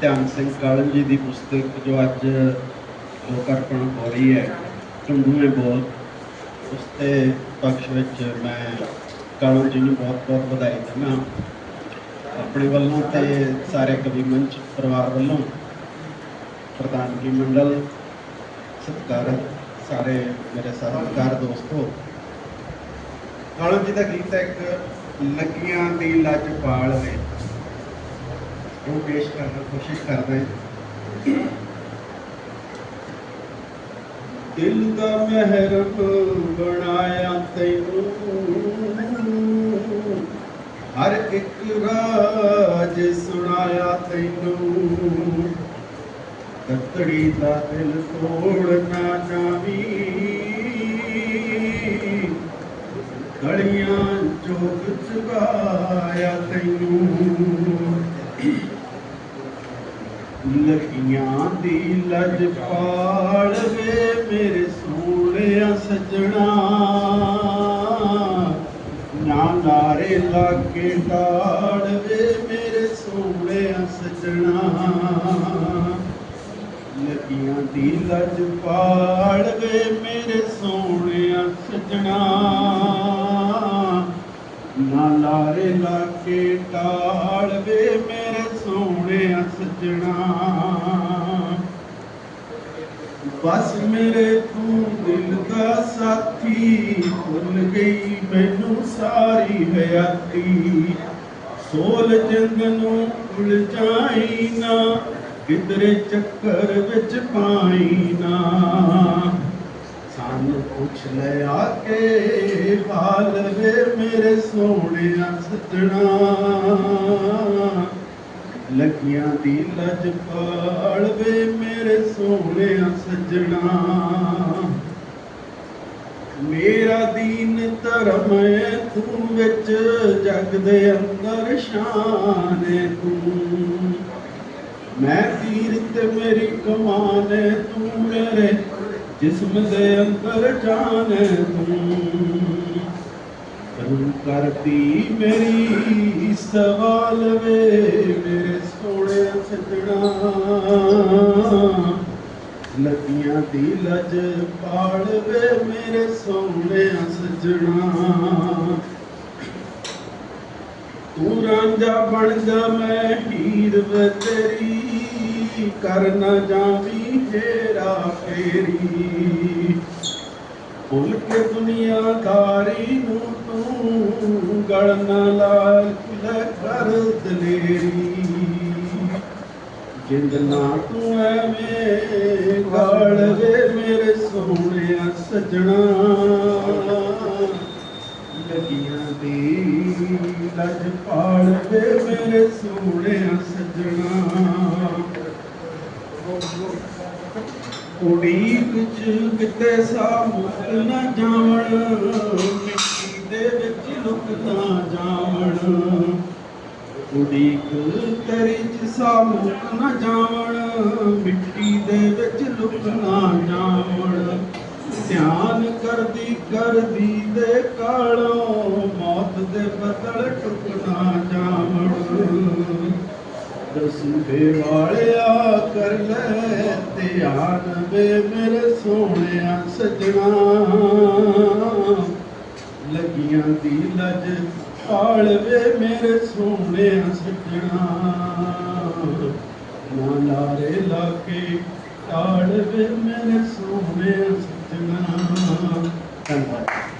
ਧਿਆਨ ਸਿੰਘ ਕਾਲਨ ਜੀ ਦੀ ਪੁਸਤਕ ਜੋ ਅੱਜ ਲੋਕ ਅਰਪਣ ਹੋ ਰਹੀ ਹੈ ਝੁੰਡੂਏ ਬੋਲ। ਉਸ ਤੇ ਪਕਸ਼ ਵਿੱਚ ਮੈਂ ਕਾਲਨ ਜੀ ਨੂੰ ਬਹੁਤ ਬਹੁਤ ਵਧਾਈ ਦਿੰਦਾ ਆਪਣੇ ਵੱਲੋਂ ਤੇ ਸਾਰੇ ਕਵੀ ਮੰਚ, ਪਰਿਵਾਰ ਵੱਲੋਂ ਪ੍ਰਧਾਨਗੀ ਮੰਡਲ ਸਤਿਕਾਰਤ ਸਾਰੇ ਮੇਰੇ ਸਤਿਕਾਰ ਦੋਸਤੋ। ਕਾਲਨ ਜੀ ਦਾ ਗੀਤ ਇੱਕ ਲੱਗੀਆਂ ਦੀ ਲੱਜ ਪਾਲ ਵੇ ਉਹ ਪੇਸ਼ ਕਰਨ ਦੀ ਕੋਸ਼ਿਸ਼ ਕਰਦੇ ਦਿਲ ਦਾ ਮਹਿਰਮ ਬਣਾਇਆ ਤੈਨੂੰ। ਹਰ ਇੱਕ ਰਾਜ ਸੁਣਾਇਆ ਤੈਨੂੰ। ਕਤੜੀ ਦਾ ਦਿਲ ਤੋੜ ਚਾਵੀ ਜਾਵੀ। ਗਲੀਆਂ ਜੋਗ ਚੁਗਾਇਆ ਤੈਨੂੰ। ਲਖੀਆਂ ਦੀ ਲਜ ਪਾੜ ਵੇ ਮੇਰੇ ਸੋਹਣਿਆ ਸਜਣਾ। ਨਾ ਨਾਰੇ ਲਾਗੇ ਢਾਲ ਵੇ ਮੇਰੇ ਸੋਹਣਿਆ ਸਜਣਾ। ਲਕੀਆਂ ਦੀ ਲਜ ਪਾਲ ਵੇ ਮੇਰੇ ਸੋਹਣਿਆ ਸਜਣਾ। ਨਾ ਲਾਰੇ ਲਾ ਕੇ ਟਾਲ ਵੇ ਮੇਰੇ ਸੋਹਣਿਆ ਸੱਜਣਾ। ਬਸ ਮੇਰੇ ਤੂੰ ਦਿਲ ਦਾ ਸਾਥੀ ਭੁੱਲ ਗਈ, ਮੈਨੂੰ ਸਾਰੀ ਹਯਾਤੀ। ਸੋਲ ਜਿੰਦ ਨੂੰ ਉਲਝਾਈ ਨਾ, ਕਿਧਰੇ ਚੱਕਰ ਵਿੱਚ ਪਾਈ ਨਾ। ਸਾਨੂੰ ਪੁੱਛ ਕੇ ਹਾਲ ਵੇ ਮੇਰੇ ਸੋਹਣਿਆ ਸੱਜਣਾ। ਲੱਗੀਆਂ ਦੀ ਲਜ ਪਾਲ ਵੇ ਮੇਰੇ ਸੋਹਣਿਆ ਸੱਜਣਾ। ਮੇਰਾ ਦੀਨ ਧਰਮ ਹੈ ਤੂੰ ਵਿੱਚ ਜਗ ਦੇ ਅੰਦਰ ਸ਼ਾਨ ਤੂੰ। ਮੈਂ ਤੀਰ ਤੇ ਮੇਰੀ ਕਮਾਨ ਤੂੰ ਮੇਰੇ ਜਿਸਮ ਦੇ ਅੰਦਰ ਜਾਨ ਤੂੰ ਤੂੰ ਕਰਤੀ ਮੇਰੀ ਸਵਾਲ ਵੇ ਮੇਰੇ ਸੋਹਣੇ ਸਜਣਾ ਲੱਗੀਆਂ ਦੀ ਲਜ ਪਾਲ ਵੇ ਮੇਰੇ ਸੋਹਣੇ ਸਜਣਾ। ਤੂੰ ਰਾਂਝਾ ਬਣ ਜਾ ਮੈਂ ਹੀਰ ਵੇ ਤੇਰੀ ਕਰ ਨਾ ਜਾਵੀ ਹੇਰਾ ਫੇਰੀ? ਭੁੱਲ ਕੇ ਦੁਨੀਆਦਾਰੀ ਨੂੰ ਤੂੰ ਗਲ ਨਾ ਲਾਲ ਲੈ ਕਰ ਦਲੇਰੀ। ਜਿੰਦ ਨਾ ਤੂੰ ਐਵੇਂ ਗਾਲ ਵੇ ਮੇਰੇ ਸੋਹਣਿਆ ਸਜਣਾ। ਲੱਗੀਆਂ ਦੀ ਲਜ ਪਾਲ ਵੇ ਮੇਰੇ ਸੋਹਣਿਆ ਸਜਣਾ। ਉਡੀਕ ਚ ਕਿਤੇ ਸਾਮੁਕ ਨਾ ਜਾਵਣ, ਮਿੱਟੀ ਦੇ ਵਿੱਚ ਲੁਕ ਜਾਵਣ। ਉਡੀਕ ਤੇਰੀ ਚ ਸਾਮੁਕ ਨਾ ਜਾਵਣ, ਮਿੱਟੀ ਦੇ ਵਿੱਚ ਲੁਕ ਨਾ ਜਾਵਣ। ਧਿਆਨ ਕਰਦੀ ਕਰਦੀ ਦੇ ਕਾਲੋਂ, ਮੌਤ ਦੇ ਬਦਲ ਟੁੱਟ ਜਾਵਣ। ਦਸੂਹੇ ਵਾਲਿਆ ਕਰ ਲੈ, ਧਿਆਨ ਵੇ ਮੇਰੇ ਸੋਹਣਿਆ ਸਜਣਾ। ਲੱਗੀਆਂ ਦੀ ਲਜ ਪਾਲ ਵੇ ਮੇਰੇ ਸੋਹਣਿਆ ਸਜਣਾ। ਨਾ ਲਾਰੇ ਲਾ ਕੇ ਟਾਲ ਵੇ ਮੇਰੇ ਸੋਹਣਿਆ ਸਜਣਾ। ਧੰਨਵਾਦ।